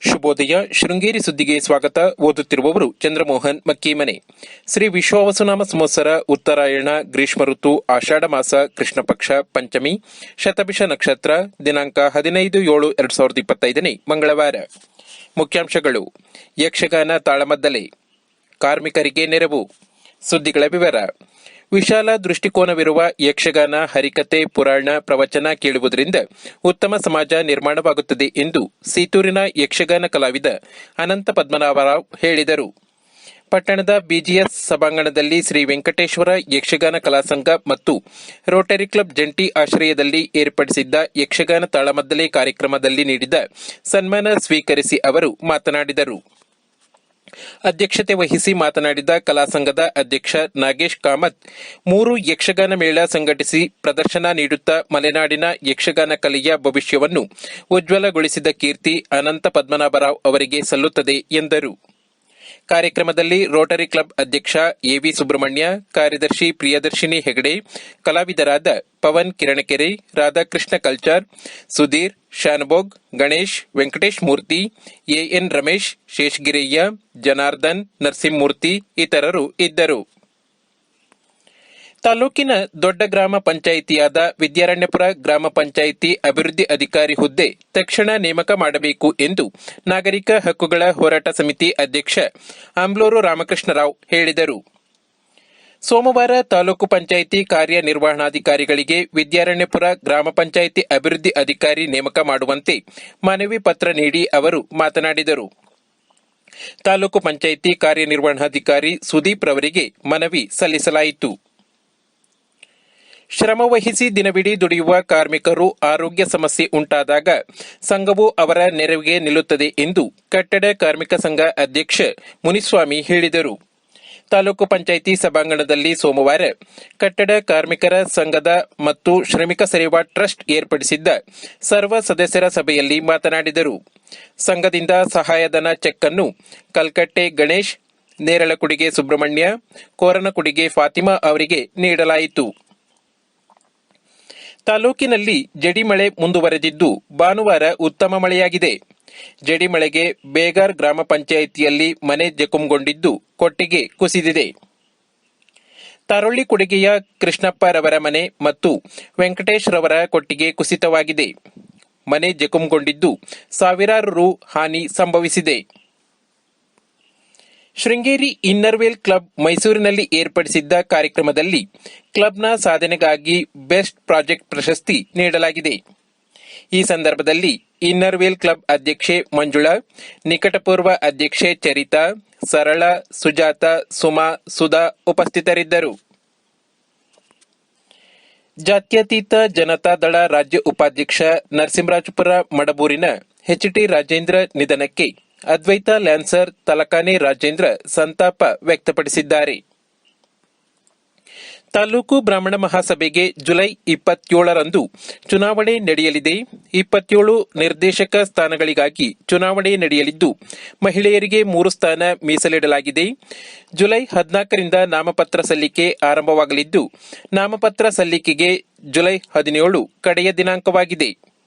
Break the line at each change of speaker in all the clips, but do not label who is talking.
ಶುಭೋದಯ. ಶೃಂಗೇರಿ ಸುದ್ದಿಗೆ ಸ್ವಾಗತ. ಓದುತ್ತಿರುವವರು ಚಂದ್ರಮೋಹನ್ ಮಕ್ಕೀಮನೆ. ಶ್ರೀ ವಿಶ್ವವಸುನಾಮ ಸಂವತ್ಸರ, ಉತ್ತರಾಯಣ, ಗ್ರೀಷ್ಮ ಋತು, ಆಷಾಢ ಮಾಸ, ಕೃಷ್ಣ ಪಕ್ಷ, ಪಂಚಮಿ, ಶತಭಿಷ ನಕ್ಷತ್ರ, ದಿನಾಂಕ ಹದಿನೈದು ಏಳು ಎರಡ್ ಸಾವಿರದ ಇಪ್ಪತ್ತೈದನೇ ಮಂಗಳವಾರ. ಮುಖ್ಯಾಂಶಗಳು. ಯಕ್ಷಗಾನ ತಾಳಮದ್ದಲೆ. ಕಾರ್ಮಿಕರಿಗೆ ನೆರವು. ಸುದ್ದಿಗಳ ವಿವರ. ವಿಶಾಲ ದೃಷ್ಟಿಕೋನವಿರುವ ಯಕ್ಷಗಾನ, ಹರಿಕತೆ, ಪುರಾಣ, ಪ್ರವಚನ ಕೇಳುವುದರಿಂದ ಉತ್ತಮ ಸಮಾಜ ನಿರ್ಮಾಣವಾಗುತ್ತದೆ ಎಂದು ಸೀತೂರಿನ ಯಕ್ಷಗಾನ ಕಲಾವಿದ ಅನಂತ ಪದ್ಮನಾಭರಾವ್ ಹೇಳಿದರು. ಪಟ್ಟಣದ ಬಿಜಿಎಸ್ ಸಭಾಂಗಣದಲ್ಲಿ ಶ್ರೀ ವೆಂಕಟೇಶ್ವರ ಯಕ್ಷಗಾನ ಕಲಾಸಂಘ ಮತ್ತು ರೋಟರಿ ಕ್ಲಬ್ ಜಂಟಿ ಆಶ್ರಯದಲ್ಲಿ ಏರ್ಪಡಿಸಿದ್ದ ಯಕ್ಷಗಾನ ತಾಳಮದ್ದಲೆ ಕಾರ್ಯಕ್ರಮದಲ್ಲಿ ನೀಡಿದ ಸನ್ಮಾನ ಸ್ವೀಕರಿಸಿ ಅವರು ಮಾತನಾಡಿದರು. ಅಧ್ಯಕ್ಷತೆ ವಹಿಸಿ ಮಾತನಾಡಿದ ಕಲಾ ಸಂಘದ ಅಧ್ಯಕ್ಷ ನಾಗೇಶ್ ಕಾಮತ್, ಮೂರು ಯಕ್ಷಗಾನ ಮೇಳ ಸಂಘಟಿಸಿ ಪ್ರದರ್ಶನ ನೀಡುತ್ತಾ ಮಲೆನಾಡಿನ ಯಕ್ಷಗಾನ ಕಲೆಯ ಭವಿಷ್ಯವನ್ನು ಉಜ್ವಲಗೊಳಿಸಿದ ಕೀರ್ತಿ ಅನಂತ ಪದ್ಮನಾಭರಾವ್ ಅವರಿಗೆ ಸಲ್ಲುತ್ತದೆ ಎಂದರು. ಕಾರ್ಯಕ್ರಮದಲ್ಲಿ ರೋಟರಿ ಕ್ಲಬ್ ಅಧ್ಯಕ್ಷ ಎವಿ ಸುಬ್ರಹ್ಮಣ್ಯ, ಕಾರ್ಯದರ್ಶಿ ಪ್ರಿಯದರ್ಶಿನಿ ಹೆಗಡೆ, ಕಲಾವಿದರಾದ ಪವನ್ ಕಿರಣಕೆರೆ, ರಾಧಾಕೃಷ್ಣ ಕಲ್ಚಾರ್, ಸುಧೀರ್ ಶಾನಭೋಗ್ ಗಣೇಶ್, ವೆಂಕಟೇಶ್ ಮೂರ್ತಿ, ಎಎನ್ ರಮೇಶ್, ಶೇಷಗಿರಯ್ಯ, ಜನಾರ್ದನ್ ನರಸಿಂಹಮೂರ್ತಿ ಇತರರು ಇದ್ದರು. ತಾಲೂಕಿನ ದೊಡ್ಡ ಗ್ರಾಮ ಪಂಚಾಯಿತಿಯಾದ ವಿದ್ಯಾರಣ್ಯಪುರ ಗ್ರಾಮ ಪಂಚಾಯಿತಿ ಅಭಿವೃದ್ಧಿ ಅಧಿಕಾರಿ ಹುದ್ದೆ ತಕ್ಷಣ ನೇಮಕ ಮಾಡಬೇಕು ಎಂದು ನಾಗರಿಕ ಹಕ್ಕುಗಳ ಹೋರಾಟ ಸಮಿತಿ ಅಧ್ಯಕ್ಷ ಆಂಬ್ಲೂರು ರಾಮಕೃಷ್ಣರಾವ್ ಹೇಳಿದರು. ಸೋಮವಾರ ತಾಲೂಕು ಪಂಚಾಯಿತಿ ಕಾರ್ಯನಿರ್ವಹಣಾಧಿಕಾರಿಗಳಿಗೆ ವಿದ್ಯಾರಣ್ಯಪುರ ಗ್ರಾಮ ಪಂಚಾಯಿತಿ ಅಭಿವೃದ್ಧಿ ಅಧಿಕಾರಿ ನೇಮಕ ಮಾಡುವಂತೆ ಮನವಿ ಪತ್ರ ನೀಡಿ ಅವರು ಮಾತನಾಡಿದರು. ತಾಲೂಕು ಪಂಚಾಯಿತಿ ಕಾರ್ಯನಿರ್ವಹಣಾಧಿಕಾರಿ ಸುದೀಪ್ ರವರಿಗೆ ಮನವಿ ಸಲ್ಲಿಸಲಾಯಿತು. ಶ್ರಮವಹಿಸಿ ದಿನವಿಡೀ ದುಡಿಯುವ ಕಾರ್ಮಿಕರು ಆರೋಗ್ಯ ಸಮಸ್ಯೆ ಉಂಟಾದಾಗ ಸಂಘವು ಅವರ ನೆರವಿಗೆ ನಿಲ್ಲುತ್ತದೆ ಎಂದು ಕಟ್ಟಡ ಕಾರ್ಮಿಕ ಸಂಘ ಅಧ್ಯಕ್ಷ ಮುನಿಸ್ವಾಮಿ ಹೇಳಿದರು. ತಾಲೂಕು ಪಂಚಾಯಿತಿ ಸಭಾಂಗಣದಲ್ಲಿ ಸೋಮವಾರ ಕಟ್ಟಡ ಕಾರ್ಮಿಕರ ಸಂಘದ ಮತ್ತು ಶ್ರಮಿಕ ಸೇವಾ ಟ್ರಸ್ಟ್ ಏರ್ಪಡಿಸಿದ್ದ ಸರ್ವ ಸದಸ್ಯರ ಸಭೆಯಲ್ಲಿ ಮಾತನಾಡಿದರು. ಸಂಘದಿಂದ ಸಹಾಯಧನ ಚೆಕ್ ಅನ್ನು ಕಲ್ಕಟ್ಟೆ ಗಣೇಶ್, ನೇರಳಕುಡಿಗೆ ಸುಬ್ರಹ್ಮಣ್ಯ, ಕೋರನಕುಡಿಗೆ ಫಾತಿಮಾ ಅವರಿಗೆ ನೀಡಲಾಯಿತು. ತಾಲೂಕಿನಲ್ಲಿ ಜಡಿಮಳೆ ಮುಂದುವರೆದಿದ್ದು ಭಾನುವಾರ ಉತ್ತಮ ಮಳೆಯಾಗಿದೆ. ಜಡಿಮಳೆಗೆ ಬೇಗಾರ್ ಗ್ರಾಮ ಪಂಚಾಯಿತಿಯಲ್ಲಿ ಮನೆ ಜಖಂಗೊಂಡಿದ್ದು ಕೊಟ್ಟಿಗೆ ಕುಸಿದಿದೆ. ತರೊಳ್ಳಿ ಕೊಡುಗೆಯ ಕೃಷ್ಣಪ್ಪರವರ ಮನೆ ಮತ್ತು ವೆಂಕಟೇಶ್ ರವರ ಕೊಟ್ಟಿಗೆ ಕುಸಿತವಾಗಿದೆ. ಮನೆ ಜಖಂಗೊಂಡಿದ್ದು ಸಾವಿರಾರು ರು ಹಾನಿ ಸಂಭವಿಸಿದೆ. ಶೃಂಗೇರಿ ಇನ್ನರ್ವೇಲ್ ಕ್ಲಬ್ ಮೈಸೂರಿನಲ್ಲಿ ಏರ್ಪಡಿಸಿದ್ದ ಕಾರ್ಯಕ್ರಮದಲ್ಲಿ ಕ್ಲಬ್ನ ಸಾಧನೆಗಾಗಿ ಬೆಸ್ಟ್ ಪ್ರಾಜೆಕ್ಟ್ ಪ್ರಶಸ್ತಿ ನೀಡಲಾಗಿದೆ. ಈ ಸಂದರ್ಭದಲ್ಲಿ ಇನ್ನರ್ವೇಲ್ ಕ್ಲಬ್ ಅಧ್ಯಕ್ಷೆ ಮಂಜುಳಾ, ನಿಕಟಪೂರ್ವ ಅಧ್ಯಕ್ಷೆ ಚರಿತಾ, ಸರಳ, ಸುಜಾತ, ಸುಮಾ, ಸುಧಾ ಉಪಸ್ಥಿತರಿದ್ದರು. ಜಾತ್ಯತೀತ ಜನತಾದಳ ರಾಜ್ಯ ಉಪಾಧ್ಯಕ್ಷ ನರಸಿಂಹರಾಜಪುರ ಮಡಬೂರಿನ ಎಚ್ಟಿ ರಾಜೇಂದ್ರ ನಿಧನಕ್ಕೆ ಅದ್ವೈತ ಲ್ಯಾನ್ಸರ್ ತಲಕಾನೆ ರಾಜೇಂದ್ರ ಸಂತಾಪ ವ್ಯಕ್ತಪಡಿಸಿದ್ದಾರೆ. ತಾಲೂಕು ಬ್ರಾಹ್ಮಣ ಮಹಾಸಭೆಗೆ ಜುಲೈ ಇಪ್ಪತ್ತೇಳರಂದು ಚುನಾವಣೆ ನಡೆಯಲಿದೆ. ಇಪ್ಪತ್ತೇಳು ನಿರ್ದೇಶಕ ಸ್ಥಾನಗಳಿಗಾಗಿ ಚುನಾವಣೆ ನಡೆಯಲಿದ್ದು, ಮಹಿಳೆಯರಿಗೆ ಮೂರು ಸ್ಥಾನ ಮೀಸಲಿಡಲಾಗಿದೆ. ಜುಲೈ ಹದಿನಾಲ್ಕರಿಂದ ನಾಮಪತ್ರ ಸಲ್ಲಿಕೆ ಆರಂಭವಾಗಲಿದ್ದು, ನಾಮಪತ್ರ ಸಲ್ಲಿಕೆಗೆ ಜುಲೈ ಹದಿನೇಳು ಕಡೆಯ ದಿನಾಂಕವಾಗಿದೆ.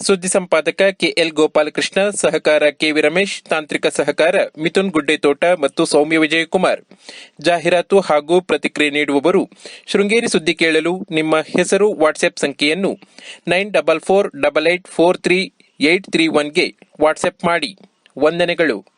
ಸುದ್ದಿ ಸಂಪಾದಕ ಕೆಎಲ್ ಗೋಪಾಲಕೃಷ್ಣ, ಸಹಕಾರ ಕೆವಿ ರಮೇಶ್, ತಾಂತ್ರಿಕ ಸಹಕಾರ ಮಿಥುನ್ ಗುಡ್ಡೆತೋಟ ಮತ್ತು ಸೌಮ್ಯ ವಿಜಯಕುಮಾರ್. ಜಾಹೀರಾತು ಹಾಗೂ ಪ್ರತಿಕ್ರಿಯೆ ನೀಡುವವರು, ಶೃಂಗೇರಿ ಸುದ್ದಿ ಕೇಳಲು ನಿಮ್ಮ ಹೆಸರು ವಾಟ್ಸ್ಆಪ್ ಸಂಖ್ಯೆಯನ್ನು nine double four double eight four three eight three ಒನ್ಗೆ WhatsApp ಮಾಡಿ. ವಂದನೆಗಳು.